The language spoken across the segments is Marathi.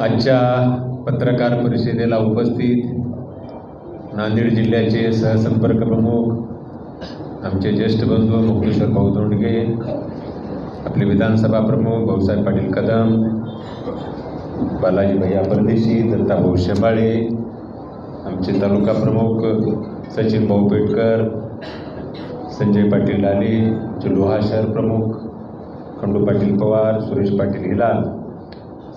आजच्या पत्रकार परिषदेला उपस्थित नांदेड जिल्ह्याचे सहसंपर्क प्रमुख आमचे ज्येष्ठ बंधू मुक्तेश्वर भाऊ धोंडगे आपले विधानसभा प्रमुख भाऊसाहेब पाटील कदम बालाजी भैया परदेशी दत्ताभाऊ शेंबाळे आमचे तालुका प्रमुख सचिन भाऊ पेटकर संजय पाटील लाले लोहा शहर प्रमुख खंडू पाटील पवार सुरेश पाटील हिलाल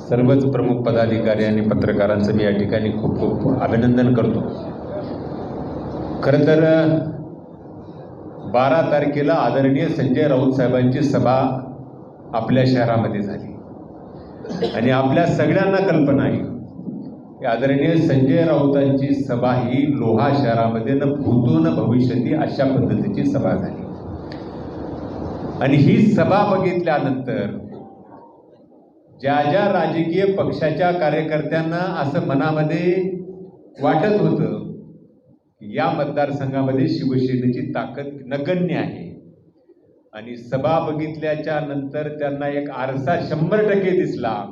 सर्वच प्रमुख पदाधिकारी आणि पत्रकारांचं मी या ठिकाणी खूप खूप अभिनंदन करतो. खरं तर बारा तारखेला आदरणीय संजय राऊत साहेबांची सभा आपल्या शहरामध्ये झाली. आणि आपल्या सगळ्यांना कल्पना आहे की आदरणीय संजय राऊतांची सभा ही लोहा शहरामध्ये न भूतो न भविष्यती अशा पद्धतीची सभा झाली. आणि ही सभा बघितल्यानंतर ज्या ज्या राजकीय पक्षाच्या कार्यकर्त्यांना असं मनामध्ये वाटत होतं या मतदारसंघामध्ये शिवसेनेची ताकद नगण्य आहे. आणि सभा बघितल्याच्या नंतर त्यांना एक आरसा शंभर टक्के दिसला.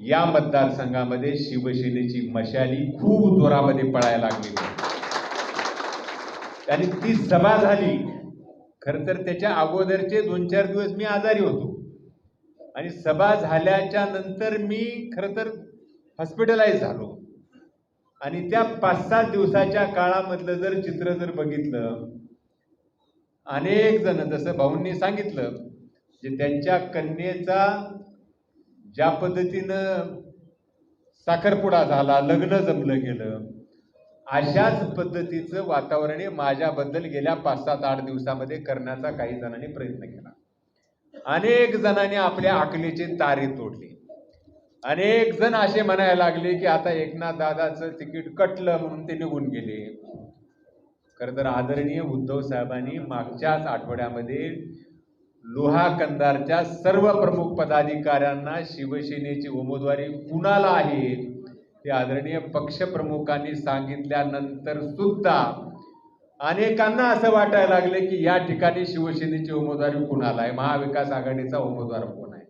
या मतदारसंघामध्ये शिवसेनेची मशाली खूप जोरामध्ये पळायला लागली. आणि ती सभा झाली. खरं तर त्याच्या अगोदरचे दोन चार दिवस मी आजारी होतो. आणि सभा झाल्याच्यानंतर मी खरं तर हॉस्पिटलाइज झालो. आणि त्या पाच सात दिवसाच्या काळामधलं जर चित्र जर बघितलं अनेक जण जसं भाऊंनी सांगितलं जे त्यांच्या कन्येचा ज्या पद्धतीनं साखरपुडा झाला लग्न जमलं गेलं अशाच पद्धतीचं वातावरण हे माझ्याबद्दल गेल्या पाच सात आठ दिवसामध्ये करण्याचा काही जणांनी प्रयत्न केला. अनेक जणांनी आपल्या आकलीची तारी तोडली. अनेक जण असे म्हणायला लागले की आता एकनाथ दादाचं तिकीट कटलं म्हणून ते निघून गेले. खरं तर आदरणीय उद्धव साहेबांनी मागच्याच आठवड्यामध्ये लोहा कंदारच्या सर्व प्रमुख पदाधिकाऱ्यांना शिवसेनेची उमेदवारी कुणाला आहे ते आदरणीय पक्षप्रमुखांनी सांगितल्यानंतर सुद्धा अनेकांना असं वाटायला लागले की या ठिकाणी शिवसेनेची उमेदवारी कुणाला आहे महाविकास आघाडीचा उमेदवार कोण आहे?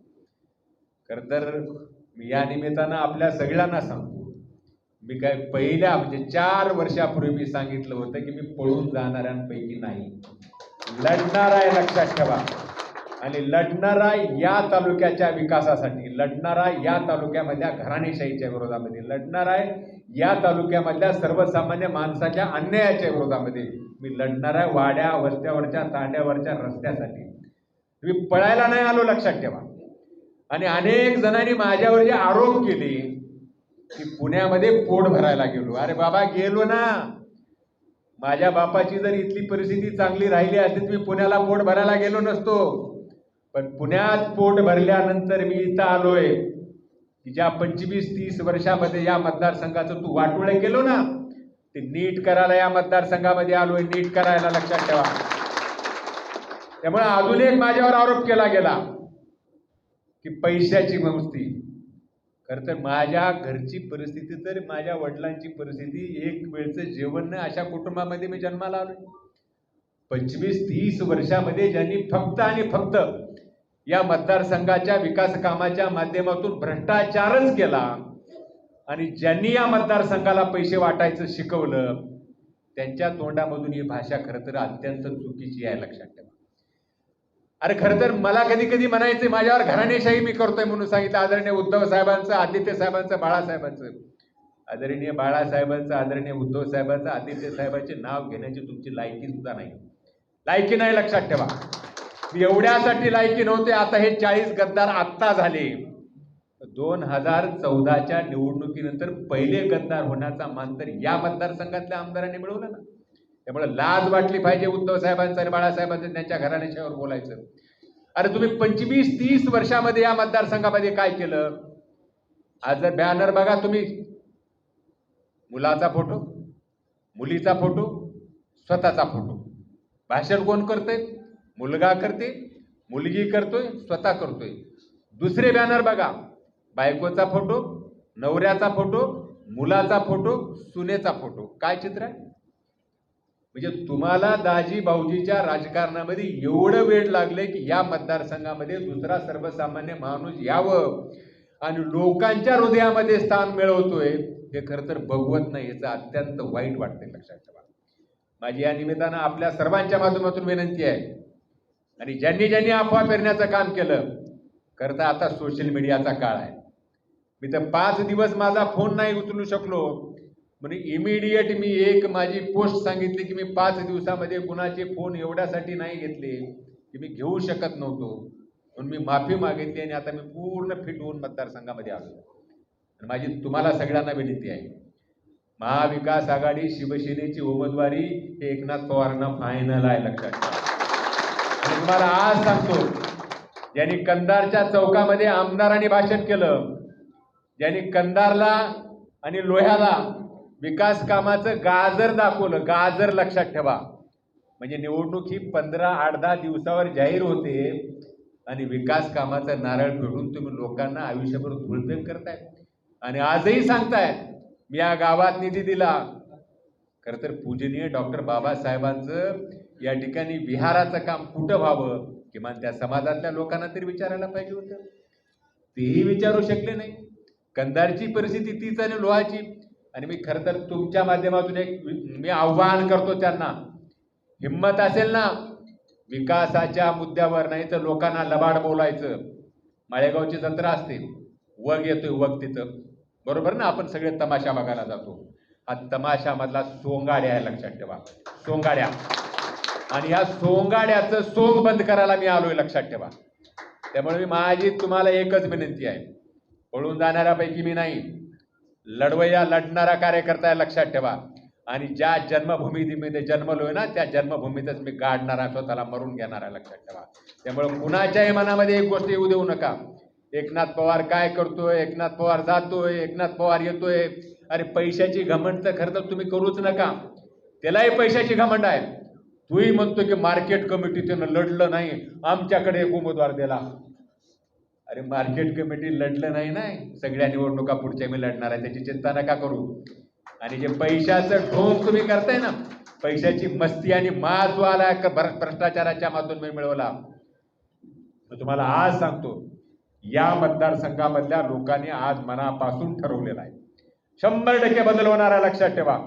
खरं तर मी या निमित्तानं आपल्या सगळ्यांना सांगतो मी काय पहिल्या म्हणजे चार वर्षापूर्वी मी सांगितलं होतं की मी पळून जाणाऱ्यांपैकी नाही. लढणार आहे लक्षात ठेवा. आणि लढणारा या तालुक्याच्या विकासासाठी लढणारा या तालुक्यामधल्या घराणेशाहीच्या विरोधामध्ये लढणार आहे या तालुक्यामधल्या सर्वसामान्य माणसाच्या अन्यायाच्या विरोधामध्ये मी लढणार आहे वाड्या वस्त्यावरच्या तांड्यावरच्या रस्त्यासाठी. मी पळायला नाही आलो लक्षात ठेवा. आणि अनेक जणांनी माझ्यावर जे आरोप केले की पुण्यामध्ये पोट भरायला गेलो. अरे बाबा गेलो ना. माझ्या बापाची जर इथली परिस्थिती चांगली राहिली असती तर मी पुण्याला पोट भरायला गेलो नसतो. पण पुण्यात पोट भरल्यानंतर मी इथं आलोय. की ज्या पंचवीस तीस वर्षामध्ये या मतदारसंघाचं तू वाटोळे केलो ना ते नीट करायला या मतदारसंघामध्ये आलोय नीट करायला लक्षात ठेवा. त्यामुळे अजून एक माझ्यावर आरोप केला गेला की पैशाची मस्ती. खरं तर माझ्या घरची परिस्थिती तर माझ्या वडिलांची परिस्थिती एक वेळचं जेवण नाही अशा कुटुंबामध्ये मी जन्माला आलो पंचवीस तीस वर्षामध्ये ज्यांनी फक्त आणि फक्त या मतदारसंघाच्या विकास कामाच्या माध्यमातून भ्रष्टाचारच केला. आणि ज्यांनी या मतदारसंघाला पैसे वाटायचं शिकवलं त्यांच्या तोंडामधून ही भाषा खरं तर अत्यंत चुकीची आहे लक्षात ठेवा. अरे खरं तर मला कधी कधी म्हणायचं माझ्यावर घराणेशाही मी करतोय म्हणून सांगितलं. आदरणीय उद्धव साहेबांचं आदित्य साहेबांचं बाळासाहेबांचं. आदरणीय बाळासाहेबांचं आदरणीय उद्धव साहेबांचं आदित्य साहेबांचे नाव घेण्याची तुमची लायकी सुद्धा नाही. लायकी नाही लक्षात ठेवा. एवढ्यासाठी लायकी नव्हते. आता हे चाळीस गद्दार आत्ता झाले. दोन हजार चौदाच्या निवडणुकीनंतर पहिले गद्दार होण्याचा मान तर या मतदारसंघातल्या आमदारांनी मिळवलं ना. त्यामुळे लाज वाटली पाहिजे उद्धव साहेबांचं आणि बाळासाहेबांचं त्यांच्या घराण्याच्यावर बोलायचं. अरे तुम्ही पंचवीस तीस वर्षामध्ये या मतदारसंघामध्ये काय केलं? आज जर बॅनर बघा तुम्ही. मुलाचा फोटो मुलीचा फोटो स्वतःचा फोटो. भाषण कोण करतंय? मुलगा करते मुलगी करतोय स्वतः करतोय. दुसरे बॅनर बघा. बायकोचा फोटो नवऱ्याचा फोटो मुलाचा फोटो सुनेचा फोटो काय चित्र आहे? म्हणजे तुम्हाला दाजी भाऊजीच्या राजकारणामध्ये एवढं वेळ लागले की या मतदारसंघामध्ये दुसरा सर्वसामान्य माणूस यावं. आणि लोकांच्या हृदयामध्ये स्थान मिळवतोय. हे खरं तर बघवत नाही याचं अत्यंत वाईट वाटतंय लक्षात ठेवा. माझी या निमित्तानं आपल्या सर्वांच्या माध्यमातून विनंती आहे. आणि ज्यांनी ज्यांनी अफवा पेरण्याचं काम केलं करता तर आता सोशल मीडियाचा काळ आहे. मी तर पाच दिवस माझा फोन नाही उचलू शकलो. म्हणून इमिडिएट मी एक माझी पोस्ट सांगितली की मी पाच दिवसामध्ये कुणाचे फोन एवढ्यासाठी नाही घेतले की मी घेऊ शकत नव्हतो. म्हणून मी माफी मागितली आणि आता मी पूर्ण फिट होऊन मतदारसंघामध्ये आलो. आणि माझी तुम्हाला सगळ्यांना विनंती आहे. महाविकास आघाडी शिवसेनेची उमेदवारी हे एकनाथ पवारांना फायनल आहे लक्षात ठेवा. तुम्हाला आज सांगतो ज्यांनी कंधारच्या चौकामध्ये आमदारांनी भाषण केलं ज्यांनी कंधारला आणि लोह्याला विकास कामाचं गाजर दाखवलं गाजर लक्षात ठेवा. म्हणजे निवडणूक ही पंधरा आठ दहा दिवसावर जाहीर होते आणि विकास कामाचं नारळ फेडून तुम्ही लोकांना आयुष्यभर धुळपेक करताय. आणि आजही सांगताय मी या गावात निधी दिला. खरं तर पूजनीय डॉक्टर बाबासाहेबांचं या ठिकाणी विहाराचं काम कुठं व्हावं? किमान त्या समाजातल्या लोकांना तरी विचारायला पाहिजे होतं. तेही विचारू शकले नाही. कंधारची परिस्थिती तीच आणि लोहाची. आणि मी खरं तर तुमच्या माध्यमातून एक मी आव्हान करतो त्यांना. हिंमत असेल ना विकासाच्या मुद्द्यावर नाही तर लोकांना लबाड बोलायचं. माळेगावची जत्रा असते. वग येतोय वग तिथं. बरोबर ना? आपण सगळे तमाशा बघायला जातो. हा तमाशामधला सोंगाड्या आहे लक्षात ठेवा. सोंगाड्या. आणि या सोंगाड्याचं सोंग बंद करायला मी आलोय लक्षात ठेवा. त्यामुळे मी माझी तुम्हाला एकच विनंती आहे. पळून जाणाऱ्यापैकी मी नाही. लढवया लढणारा कार्यकर्ता आहे लक्षात ठेवा. आणि ज्या जन्मभूमीमध्ये जन्मलोय ना त्या जन्मभूमीतच मी गाडणारा स्वतःला मरून घेणारा लक्षात ठेवा. त्यामुळे कुणाच्याही मनामध्ये एक गोष्ट येऊ देऊ नका. एकनाथ पवार काय करतोय? एकनाथ पवार जातोय एकनाथ पवार येतोय. अरे पैशाची घमंड तर खरं तर तुम्ही करूच नका. त्यालाही पैशाची घमंड आहे. तूही म्हणतो की मार्केट कमिटी त्यानं लढलं नाही. आमच्याकडे एक उमेदवार दिला. अरे मार्केट कमिटी लढलं नाही नाही सगळ्या निवडणुका पुढच्या मी लढणार आहे. त्याची चिंता नका करू. आणि जे पैशाचं ढोंग तुम्ही करताय ना पैशाची मस्ती आणि माज जो आला भ्रष्टाचाराच्या मातून मी मिळवला. तर तुम्हाला आज सांगतो या मतदारसंघामधल्या लोकांनी आज मनापासून ठरवलेला आहे. शंभर टक्के बदल होणार आहे लक्षात ठेवा.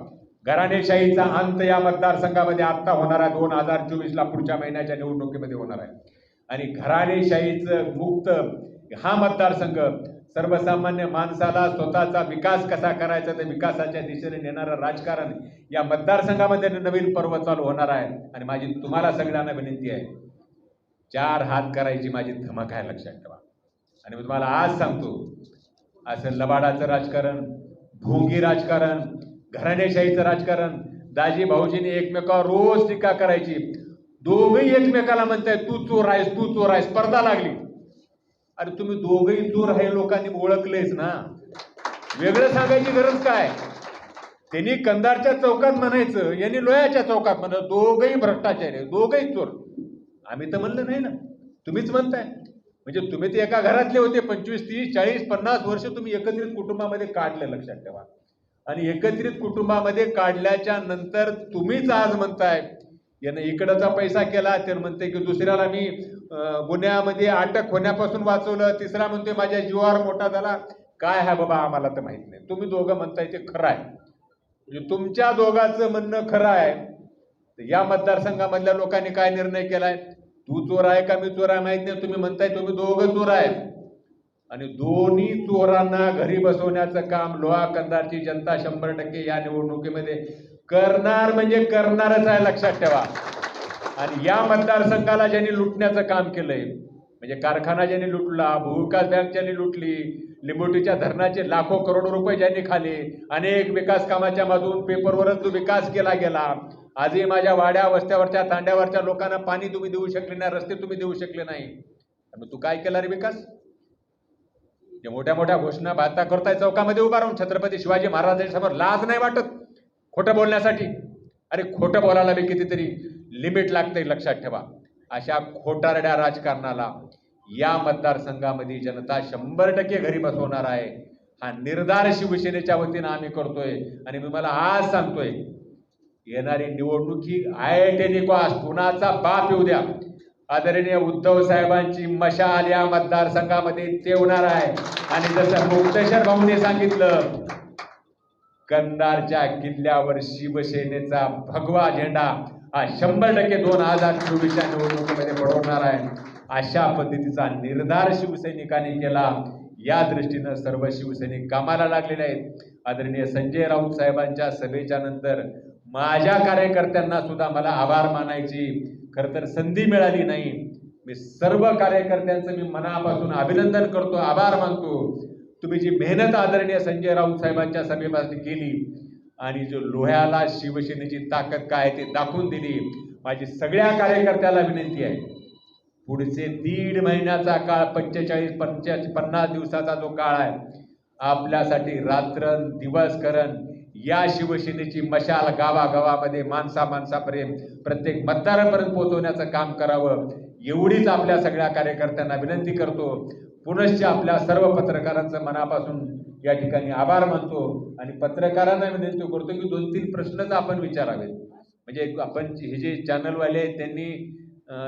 घराणेशाहीचा अंत या मतदारसंघामध्ये आत्ता होणार आहे. दोन हजार चोवीसला पुढच्या महिन्याच्या निवडणुकीमध्ये होणार आहे. आणि घराणेशाहीचं मुक्त हा मतदारसंघ सर्वसामान्य माणसाला स्वतःचा विकास कसा करायचा ते विकासाच्या दिशेने नेणारं राजकारण या मतदारसंघामध्ये नवीन पर्व चालू होणार आहे. आणि माझी तुम्हाला सगळ्यांना विनंती आहे चार हात करायची माझी धमक आहे लक्षात ठेवा. आणि मी तुम्हाला आज सांगतो असं लबाडाचं राजकारण भोंगी राजकारण घराण्याशाहीचं राजकारण दाजी भाऊजीने एकमेकावर रोज टीका करायची. दोघही एकमेकाला म्हणताय तू चोर आहेस तू चोर आहेस. स्पर्धा लागली. अरे तुम्ही दोघही चोर आहे लोकांनी ओळखलेच ना. वेगळं सांगायची गरज काय? त्यांनी कंधारच्या चौकात म्हणायचं यांनी लोयाच्या चौकात म्हणत दोघही भ्रष्टाचारी आहे, दोघही चोर. आम्ही तर म्हणलं नाही ना तुम्हीच म्हणताय. म्हणजे तुम्ही ते एका घरातले होते पंचवीस तीस चाळीस पन्नास वर्ष तुम्ही एकत्रित कुटुंबामध्ये काढलं लक्षात ठेवा. आणि एकत्रित कुटुंबामध्ये काढल्याच्या नंतर तुम्हीच आज म्हणताय यानं इकडचा पैसा केला तर म्हणते की दुसऱ्याला मी गुन्ह्यामध्ये अटक होण्यापासून वाचवलं तिसरा म्हणते माझ्या जीवावर मोठा झाला. काय आहे बाबा आम्हाला तर माहीत नाही. तुम्ही दोघं म्हणताय ते खरं आहे. म्हणजे तुमच्या दोघांचं म्हणणं खरं आहे. या मतदारसंघामधल्या लोकांनी काय निर्णय केलाय? तू चोर आहे का मी चोर आहे माहीत नाही. तुम्ही म्हणताय तुम्ही दोघं चोर आहे आणि दोन्ही चोरांना घरी बसवण्याचं काम लोहा कंदारची जनता शंभर टक्के या निवडणुकीमध्ये करणार म्हणजे करणारच आहे लक्षात ठेवा. आणि या मतदारसंघाला ज्यांनी लुटण्याचं काम केलंय म्हणजे कारखाना ज्यांनी लुटला भूविकास बँक ज्यांनी लुटली लिंबोटीच्या धरणाचे लाखो करोडो रुपये ज्यांनी खाले अनेक विकास कामाच्या मधून पेपरवरच जो विकास केला गेला आजही माझ्या वाड्या वस्त्यावरच्या तांड्यावरच्या लोकांना पाणी तुम्ही देऊ शकले नाही रस्ते तुम्ही देऊ शकले नाही. मग तू काय केला रे विकास? जे मोठ्या मोठ्या घोषणा बाता करताय चौकामध्ये उभा राहून. छत्रपती शिवाजी महाराजांसमोर लाज नाही वाटत खोटं बोलण्यासाठी. अरे खोटं बोलायला बी कितीतरी लिमिट लागते लक्षात ठेवा. अशा खोटारड्या राजकारणाला या मतदारसंघामध्ये जनता शंभर टक्के घरी बसवणार आहे. हा निर्धार शिवसेनेच्या वतीनं आम्ही करतोय. आणि मी मला आज सांगतोय येणारी निवडणूक ही आय टेनिकॉस कुणाचा बाप येऊ द्या. आदरणीय उद्धव साहेबांची मशाल या मतदारसंघामध्ये तेवणार आहे. आणि जसं मुक्तेश्वर भाऊने सांगितलं कंधारच्या किल्ल्यावर शिवसेनेचा भगवा झेंडा हा शंभर टक्के दोन हजार चोवीसच्या निवडणुकीमध्ये पडवणार आहे. अशा पद्धतीचा निर्धार शिवसैनिकांनी केला. या दृष्टीनं सर्व शिवसैनिक कामाला लागलेले आहेत. आदरणीय संजय राऊत साहेबांच्या सभेच्या नंतर माझ्या कार्यकर्त्यांना सुद्धा मला आभार मानायची. खरं तर संधी मिळाली नाही. मी सर्व कार्यकर्त्यांचं मी मनापासून अभिनंदन करतो आभार मानतो. तुम्ही जी मेहनत आदरणीय संजय राऊत साहेबांच्या सभेपासून केली आणि जो लोह्याला शिवसेनेची ताकद काय ते दाखवून दिली माझी सगळ्या कार्यकर्त्याला विनंती आहे. पुढचे दीड महिन्याचा काळ पंचेचाळीस पंचाळीस पन्नास दिवसाचा जो काळ आहे आपल्यासाठी रात्र दिवस करण या शिवसेनेची मशाल गावागावामध्ये माणसा माणसापर्यंत प्रत्येक मतदारापर्यंत पोहोचवण्याचं काम करावं एवढीच आपल्या सगळ्या कार्यकर्त्यांना विनंती करतो. पुनश्च आपल्या सर्व पत्रकारांचं मनापासून या ठिकाणी आभार मानतो आणि पत्रकारांना विनंती करतो की दोन तीन प्रश्नच आपण विचारावेत. म्हणजे एक आपण हे जे चॅनलवाले आहेत त्यांनी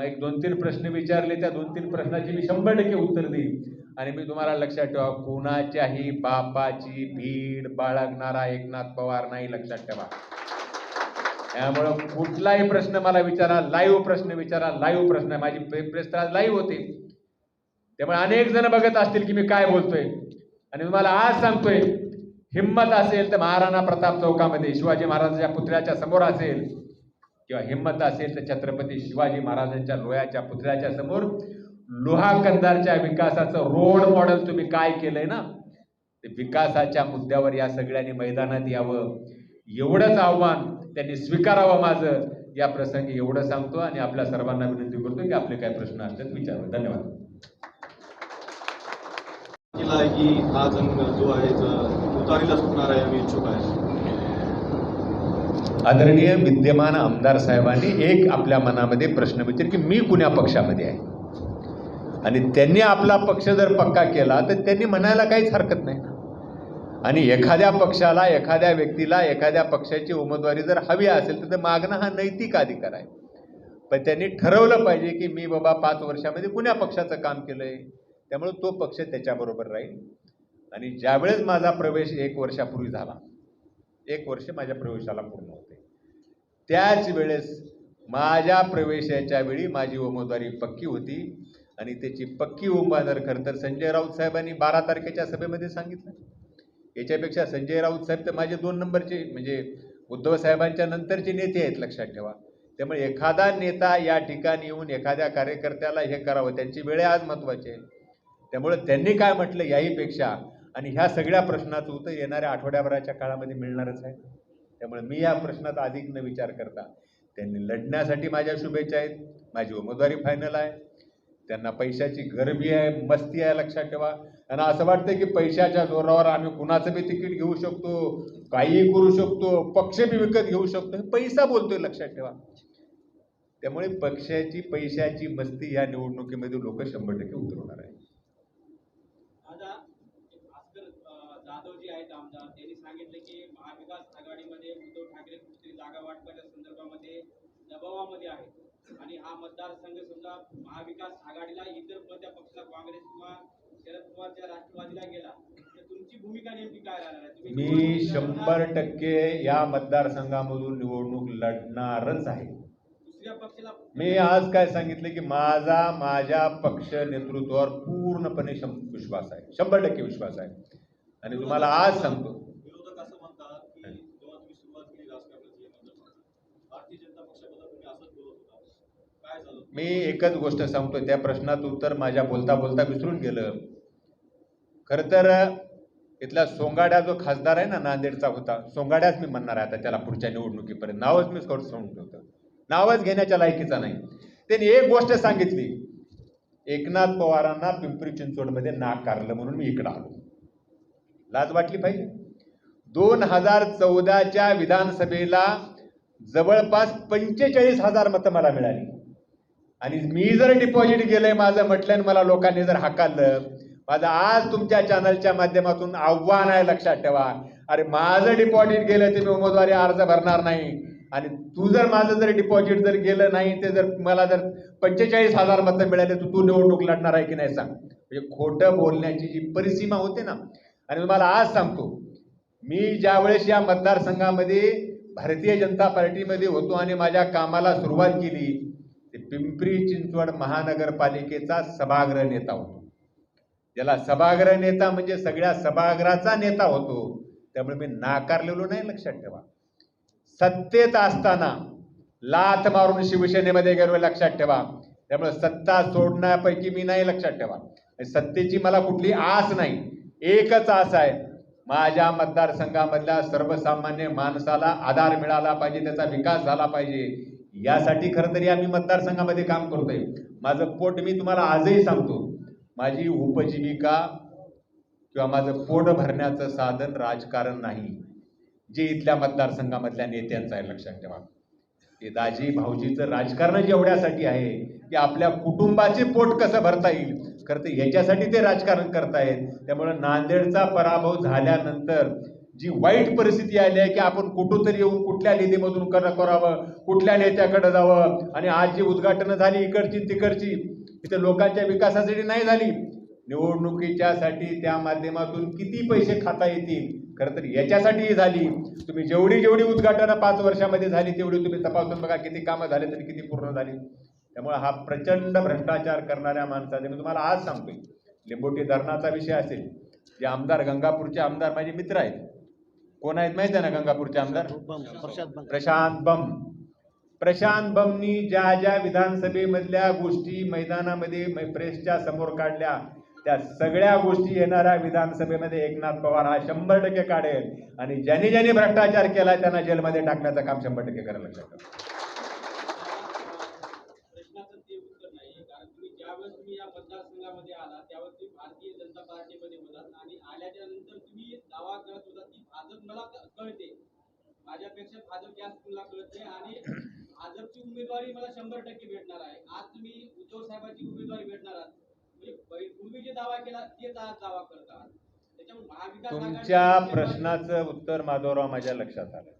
एक दोन तीन प्रश्न विचारले त्या दोन तीन प्रश्नाची मी शंभर टक्के उत्तर देईन. आणि मी तुम्हाला लक्षात ठेवा कुणाच्याही बापाची भीड बाळगणारा एकनाथ पवार नाही लक्षात ठेवा. त्यामुळं कुठलाही प्रश्न मला विचारा लाईव्ह प्रश्न विचारा लाईव्ह प्रश्न आहे माझी प्रेस तर आज लाईव्ह होते. त्यामुळे अनेक जण बघत असतील की मी काय बोलतोय. आणि तुम्हाला आज सांगतोय हिंमत असेल तर महाराणा प्रताप चौकामध्ये शिवाजी महाराजांच्या पुतळ्याच्या समोर असेल किंवा हिंमत असेल तर छत्रपती शिवाजी महाराजांच्या लोह्याच्या पुतळ्याच्या समोर लोहा कंदारच्या विकासाचं रोड मॉडेल तुम्ही काय केलंय ना? ते विकासाच्या मुद्द्यावर या सगळ्यांनी मैदानात यावं. एवढंच आव्हान त्यांनी स्वीकारावं माझं. या प्रसंगी एवढं सांगतो आणि आपल्या सर्वांना विनंती करतो की आपले काय प्रश्न असतात विचारावे. धन्यवाद. केला की हा जंग जो आहे ज- उतारीला सुटणार आहे आम्ही इच्छुक आहे. आदरणीय विद्यमान आमदार साहेबांनी एक आपल्या मनामध्ये प्रश्न विचार की मी कुण्या पक्षामध्ये आहे? आणि त्यांनी आपला पक्ष जर पक्का केला तर त्यांनी म्हणायला काहीच हरकत नाही. आणि एखाद्या पक्षाला एखाद्या व्यक्तीला एखाद्या पक्षाची उमेदवारी जर हवी असेल तर ते मागणं हा नैतिक अधिकार आहे. पण त्यांनी ठरवलं पाहिजे की मी बाबा पाच वर्षामध्ये कुण्या पक्षाचं काम केलं आहे त्यामुळे तो पक्ष त्याच्याबरोबर राहील. आणि ज्यावेळेस माझा प्रवेश एक वर्षापूर्वी झाला एक वर्ष माझ्या प्रवेशाला पूर्ण होते. त्याच वेळेस माझ्या प्रवेशाच्या वेळी माझी उमेदवारी पक्की होती. आणि त्याची पक्की उमेदवार खरं तर संजय राऊत साहेबांनी बारा तारखेच्या सभेमध्ये सांगितलं. याच्यापेक्षा संजय राऊत साहेब तर माझे दोन नंबरचे म्हणजे उद्धव साहेबांच्या नंतरचे नेते आहेत लक्षात ठेवा. त्यामुळे एखादा नेता या ठिकाणी येऊन एखाद्या कार्यकर्त्याला हे करावं त्यांची वेळ आज महत्त्वाची आहे. त्यामुळे त्यांनी काय म्हटलं याहीपेक्षा आणि ह्या सगळ्या प्रश्नाचं उत्तर येणाऱ्या आठवड्याभराच्या काळामध्ये मिळणारच आहे. त्यामुळे मी या प्रश्नात अधिक न विचार करता त्यांनी लढण्यासाठी माझ्या शुभेच्छा आहेत. माझी उमेदवारी फायनल आहे. त्यांना पैशाची गरबी आहे मस्ती आहे लक्षात ठेवा. त्यांना असं वाटतं की पैशाच्या जोरावर आम्ही कुणाचं बी तिकीट घेऊ शकतो काहीही करू शकतो पक्ष बी विकत घेऊ शकतो पैसा बोलतोय लक्षात ठेवा. त्यामुळे पक्षाची पैशाची मस्ती या निवडणुकीमध्ये लोक शंभर टक्के उतरवणार आहे दबावामध्ये आहेत. आणि हा मतदारसंघ सुद्धा महाविकास आघाडीला इतर कोणत्या पक्षाला काँग्रेस किंवा शरद पवारच्या राष्ट्रवादीला गेला तर तुमची भूमिका नेमकी काय राहणार आहे? मी शंभर? टक्के या मतदारसंघामधून निवडणूक लढणारच आहे. मी आज काय सांगितलं की माझा माझ्या पक्ष नेतृत्वावर पूर्णपणे विश्वास आहे. शंभर टक्के विश्वास आहे. आणि तुम्हाला आज सांगतो विरोधक असं म्हणतात की जेव्हा तुम्ही सुरुवात केली राजकारणाची या मतदारसंघात, भारतीय जनता पक्षाबद्दल तुम्ही असंच बोलत होता काय झालं मी एकच गोष्ट सांगतो त्या प्रश्नाचं उत्तर माझ्या बोलता बोलता विसरून गेलं. खरं तर इथला सोंगाड्या जो खासदार आहे ना नांदेडचा होता सोंगाड्याच मी म्हणणार आहे आता त्याला पुढच्या निवडणुकीपर्यंत. नावच मी सोड सोडून ठेवतो. नावच घेण्याच्या लायकीचा नाही. त्यांनी एक गोष्ट सांगितली एकनाथ पवारांना पिंपरी चिंचवडमध्ये नाकारलं म्हणून मी इकडं आलो. लाज वाटली पाहिजे? दोन हजार चौदाच्या विधानसभेला जवळपास पंचेचाळीस हजार मतं मला मिळाली. आणि मी जर डिपॉझिट गेलंय माझं म्हटलं मला लोकांनी जर हाकाललं माझं आज तुमच्या चॅनलच्या माध्यमातून आव्हान आहे लक्षात ठेवा. अरे माझं डिपॉझिट गेलं ते मी उमेदवारी अर्ज भरणार नाही. आणि तू जर माझं जर डिपॉझिट जर गेलं नाही ते जर मला जर पंचेचाळीस हजार मतं मिळाले तर तू निवडणूक लढणार आहे की नाही सांग. म्हणजे खोटं बोलण्याची जी परिसीमा होते ना आणि तुम्हाला आज सांगतो मी ज्यावेळेस या मतदारसंघामध्ये भारतीय जनता पार्टीमध्ये होतो आणि माझ्या कामाला सुरुवात केली पिंपरी चिंचवड महानगरपालिकेचा सभागृह नेता होतो. ज्याला सभागृह नेता म्हणजे सगळ्या सभागृहाचा नेता होतो. त्यामुळे मी नाकारलेलो नाही लक्षात ठेवा. सत्तेत असताना लाथ मारून शिवसेनेमध्ये गेलो लक्षात ठेवा. त्यामुळे सत्ता सोडण्यापैकी मी नाही लक्षात ठेवा. आणि सत्तेची मला कुठली आस नाही. एकच आस आहे माझ्या मतदारसंघामधल्या सर्वसामान्य माणसाला आधार मिळाला पाहिजे त्याचा विकास झाला पाहिजे. यासाठी खरं तरी आम्ही मतदारसंघामध्ये काम करतोय. माझं पोट मी तुम्हाला आजही सांगतो. माझी उपजीविका किंवा माझं पोट भरण्याचं साधन राजकारण नाही. जे इथल्या मतदारसंघामधल्या नेत्यांचं आहे लक्षात ठेवा. हे दाजी भाऊजीचं राजकारणच एवढ्यासाठी आहे की आपल्या कुटुंबाचे पोट कसं भरता येईल? खरं तर याच्यासाठी ते राजकारण करतायत. त्यामुळं नांदेडचा पराभव झाल्यानंतर जी वाईट परिस्थिती आली आहे की आपण कुठून तरी येऊन कुठल्या निधीमधून कर करावं कुठल्या नेत्याकडे जावं? आणि आज जी उद्घाटनं झाली इकडची तिकडची इथे लोकांच्या विकासासाठी नाही झाली. निवडणुकीच्यासाठी त्या माध्यमातून किती पैसे खाता येतील? खरं तर याच्यासाठीही झाली. तुम्ही जेवढी जेवढी उद्घाटनं पाच वर्षामध्ये झाली तेवढी तुम्ही तपासून बघा किती कामं झाले तरी किती पूर्ण झाली. त्यामुळे हा प्रचंड भ्रष्टाचार करणाऱ्या माणसाने मी तुम्हाला आज सांगतोय लिंबोटी धरणाचा विषय असेल जे आमदार गंगापूरचे आमदार माझे मित्र आहेत कोण आहेत माहिती आहे ना गंगापूरचे आमदार? प्रशांत बम प्रशांत बमनी ज्या ज्या विधानसभेमधल्या गोष्टी मैदानामध्ये मै- प्रेसच्या समोर काढल्या त्या सगळ्या गोष्टी येणाऱ्या विधानसभेमध्ये एकनाथ पवार हा शंभर टक्के काढेल. आणि ज्यांनी ज्यांनी भ्रष्टाचार केला त्यांना जेलमध्ये टाकण्याचं काम शंभर टक्के करायला लागतं प्रश्नाचं ते उत्तर नाही कारण तुम्ही दावा करत होता की भाजप मला कळते. माझ्यापेक्षा भाजप जास्त तुला कळते आणि भाजपची उमेदवारी मला शंभर टक्के भेटणार आहे. आज तुम्ही उद्धव साहेबांची उमेदवारी भेटणार आहात. म्हणजे पूर्वी जे दावा केला तेच आज दावा करत आहात. तुमच्या प्रश्नाचं उत्तर माधवराव माझ्या लक्षात आलं.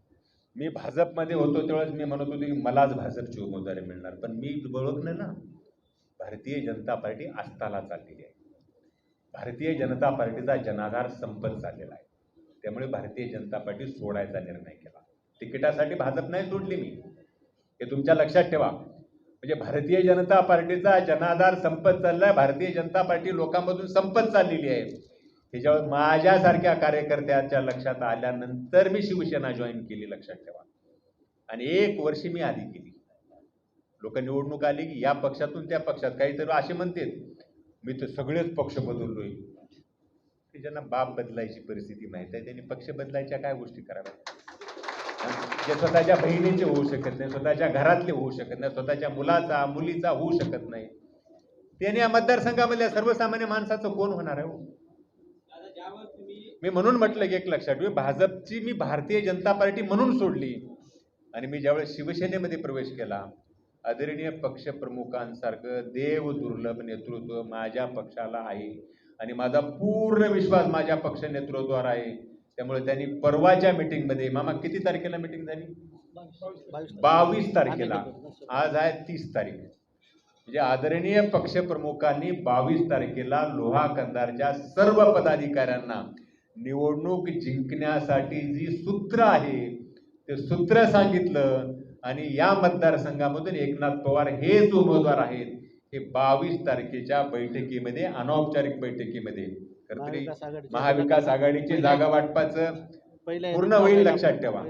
मी भाजपमध्ये होतो त्यावेळेस मी म्हणत होतो की मलाच भाजपची उमेदवारी मिळणार पण मी ओळखलं ना. भारतीय जनता पार्टी आस्थाला चाललेली आहे. भारतीय जनता पार्टीचा जनाधार संपत चाललेला आहे. त्यामुळे भारतीय जनता पार्टी सोडायचा निर्णय केला. तिकिटासाठी भाजप नाही सोडली मी. हे तुमच्या लक्षात ठेवा. म्हणजे भारतीय जनता पार्टीचा जनाधार संपत चाललाय भारतीय जनता पार्टी लोकांमधून संपत चाललेली आहे. त्याच्यावर माझ्यासारख्या कार्यकर्त्याच्या लक्षात आल्यानंतर मी शिवसेना जॉईन केली लक्षात ठेवा. आणि एक वर्षी मी आधी केली. लोक निवडणूक आली की या पक्षातून त्या पक्षात काहीतरी असे म्हणतात. मी तर सगळेच पक्ष बदललोय. की ज्यांना बाप बदलायची परिस्थिती माहीत आहे. त्यांनी पक्ष बदलायच्या काय गोष्टी कराव्या जे स्वतःच्या बहिणीचे होऊ शकत नाही स्वतःच्या घरातले होऊ शकत नाही स्वतःच्या मुलाचा मुलीचा होऊ शकत नाही. त्याने या मतदारसंघामधल्या सर्वसामान्य माणसाचं कोण होणार आहे हो? मी म्हणून म्हटलं की एक लक्षात ठेवू भाजपची मी भारतीय जनता पार्टी म्हणून सोडली आणि मी ज्यावेळेस शिवसेनेमध्ये प्रवेश केला आदरणीय पक्षप्रमुखांसारखं देव दुर्लभ नेतृत्व माझ्या पक्षाला आहे आणि माझा पूर्ण विश्वास माझ्या पक्ष नेतृत्वावर आहे. त्यामुळे त्यांनी परवाच्या मीटिंगमध्ये मामा किती तारखेला मीटिंग झाली? बावीस तारखेला. आज आहे तीस तारीख. म्हणजे आदरणीय पक्षप्रमुखांनी बावीस तारखेला लोहा कंदारच्या सर्व पदाधिकाऱ्यांना निवडणूक जिंकण्यासाठी जी सूत्र आहे ते सूत्र सांगितलं. आणि या मतदारसंघामधून एकनाथ पवार हेच उमेदवार आहेत हे बावीस तारखेच्या बैठकीमध्ये अनौपचारिक बैठकीमध्ये. तरी महाविकास आघाडीचे जागा वाटपाचं पूर्ण होईल लक्षात ठेवा.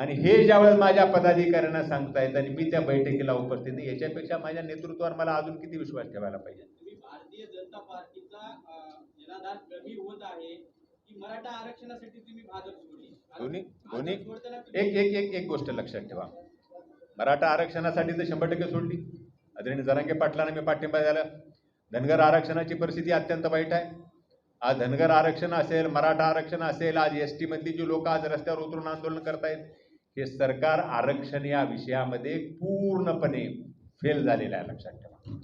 आणि हे ज्यावेळेस माझ्या पदाधिकाऱ्यांना सांगतायत आणि मी त्या बैठकीला उपस्थित नाही याच्यापेक्षा माझ्या नेतृत्वावर मला अजून किती विश्वास ठेवायला पाहिजे? तुम्ही भारतीय जनता पार्टीचा कमी होत आहे की मराठा आरक्षणासाठी तुम्ही भाजप सोडली? दोन्ही दोन्ही एक एक एक एक गोष्ट लक्षात ठेवा. मराठा आरक्षणासाठी तर शंभर टक्के सोडली. आदरणीय जरांगे पाटलांना मी पाठिंबा द्यायला धनगर आरक्षणाची परिस्थिती अत्यंत वाईट आहे. आज धनगर आरक्षण असेल मराठा आरक्षण असेल आज एस मधली जी लोक आज रस्त्यावर उतरून आंदोलन करतायत हे सरकार आरक्षण या विषयामध्ये पूर्णपणे फेल झालेलं आहे लक्षात ठेवा.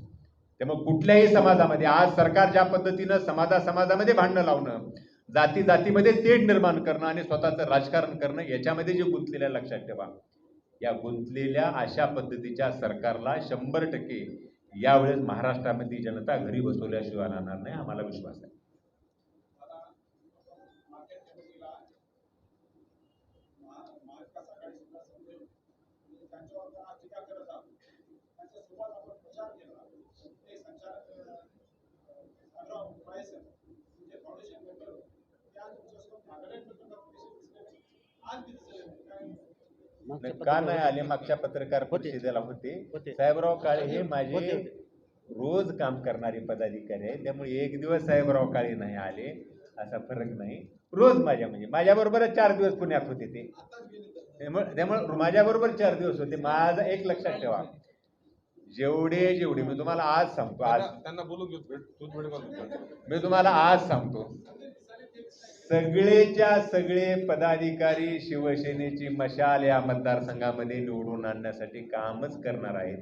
त्यामुळे कुठल्याही समाजामध्ये आज सरकार ज्या पद्धतीनं समाजा समाजामध्ये भांडणं लावणं जाती जातीमध्ये तेढ निर्माण करणं आणि स्वतःचं राजकारण करणं याच्यामध्ये जे गुंतलेलं आहे लक्षात ठेवा. या गुंतलेल्या अशा पद्धतीच्या सरकारला शंभर टक्के यावेळेस महाराष्ट्रामध्ये जनता घरी बसवल्याशिवाय राहणार नाही आम्हाला विश्वास आहे. आता का नाही आले? मागच्या पत्रकार परिषदेला होते. होते. साहेबराव काळे हे माझे. रोज काम करणारे पदाधिकारी आहेत. त्यामुळे एक दिवस साहेबराव काळे नाही आले असा फरक नाही. रोज माझ्या म्हणजे माझ्या बरोबरच चार दिवस पुण्यात होते ते. त्यामुळे त्यामुळे माझ्या बरोबर चार दिवस होते. माझं एक लक्षात ठेवा. जेवढे जेवढे. मी तुम्हाला आज सांगतो आज. त्यांना बोलून मी तुम्हाला आज सांगतो. सगळेच्या सगळे पदाधिकारी शिवसेनेची मशाल या मतदारसंघामध्ये निवडून आणण्यासाठी कामच करणार आहेत.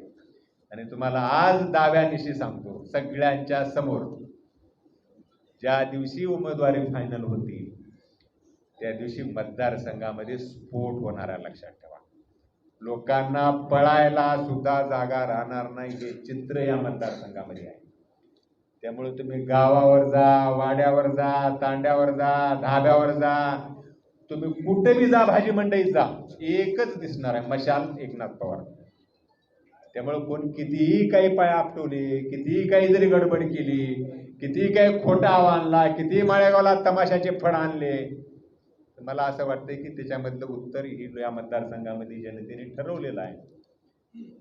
आणि तुम्हाला आज दाव्यानिशी सांगतो सगळ्यांच्या समोर. ज्या दिवशी उमेदवारी फायनल होती त्या दिवशी मतदारसंघामध्ये स्फोट होणार आहे लक्षात ठेवा. लोकांना पळायला सुद्धा जागा राहणार नाही हे चित्र या मतदारसंघामध्ये आहे. त्यामुळे तुम्ही गावावर जा वाड्यावर जा तांड्यावर जा धाब्यावर जा. तुम्ही कुठे बी जा भाजी मंडईत जा. एकच दिसणार आहे मशाल एकनाथ पवार. त्यामुळे कोण कितीही काही पाय आपटवले कितीही काही जरी गडबड केली कितीही काही खोटा आवा आणला कितीही माळेगावला तमाशाचे फळ आणले तर मला असं वाटतं की त्याच्यामधलं उत्तर ही या मतदारसंघामध्ये जनतेने ठरवलेलं आहे.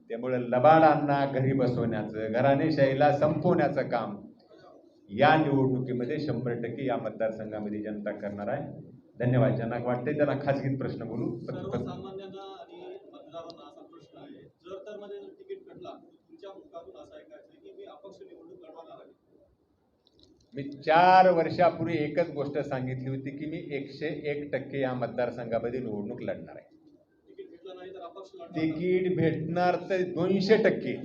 त्यामुळे लबाडांना घरी बसवण्याचं घराणेशाहीला संपवण्याचं काम या निवडणुकीमध्ये शंभर टक्के या मतदारसंघामध्ये जनता करणार आहे. धन्यवाद. ज्यांना वाटते त्यांना खाजगीत प्रश्न बोलू. मी चार वर्षापूर्वी एकच गोष्ट सांगितली होती की मी एकशे एक टक्के या मतदारसंघामध्ये निवडणूक लढणार आहे. तिकीट भेटणार तर दोनशे टक्के.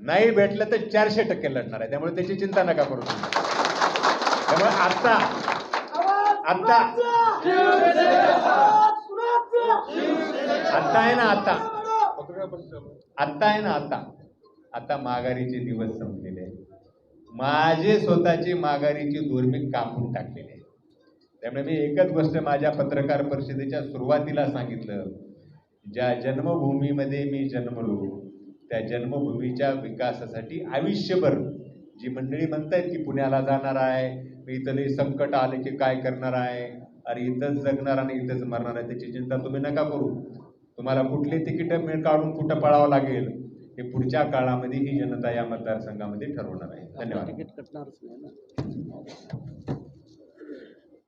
नाही भेटलं तर चारशे टक्के लढणार आहे. त्यामुळे त्याची चिंता नका करू तुम्ही. त्यामुळे आता आता आता आहे ना आता. आहे. आता आहे ना आता. आता माघारीचे दिवस संपलेले आहेत. माझे स्वतःची माघारीची दोर कापून टाकलेली आहे त्यामुळे मी एकच गोष्ट माझ्या पत्रकार परिषदेच्या सुरुवातीला सांगितलं. ज्या जन्मभूमीमध्ये मी जन्मलो त्या जन्मभूमीच्या विकासासाठी आयुष्यभर जी मंडळी म्हणतायत की पुण्याला जाणार आहे मी इथले संकट आले की काय करणार आहे? अरे इथंच जगणार आणि इथंच मरणार आहे त्याची चिंता तुम्ही नका करू. तुम्हाला कुठली तिकीटं मिळ काढून कुठं पळावं लागेल हे पुढच्या काळामध्ये ही जनता या मतदारसंघामध्ये ठरवणार आहे. धन्यवाद.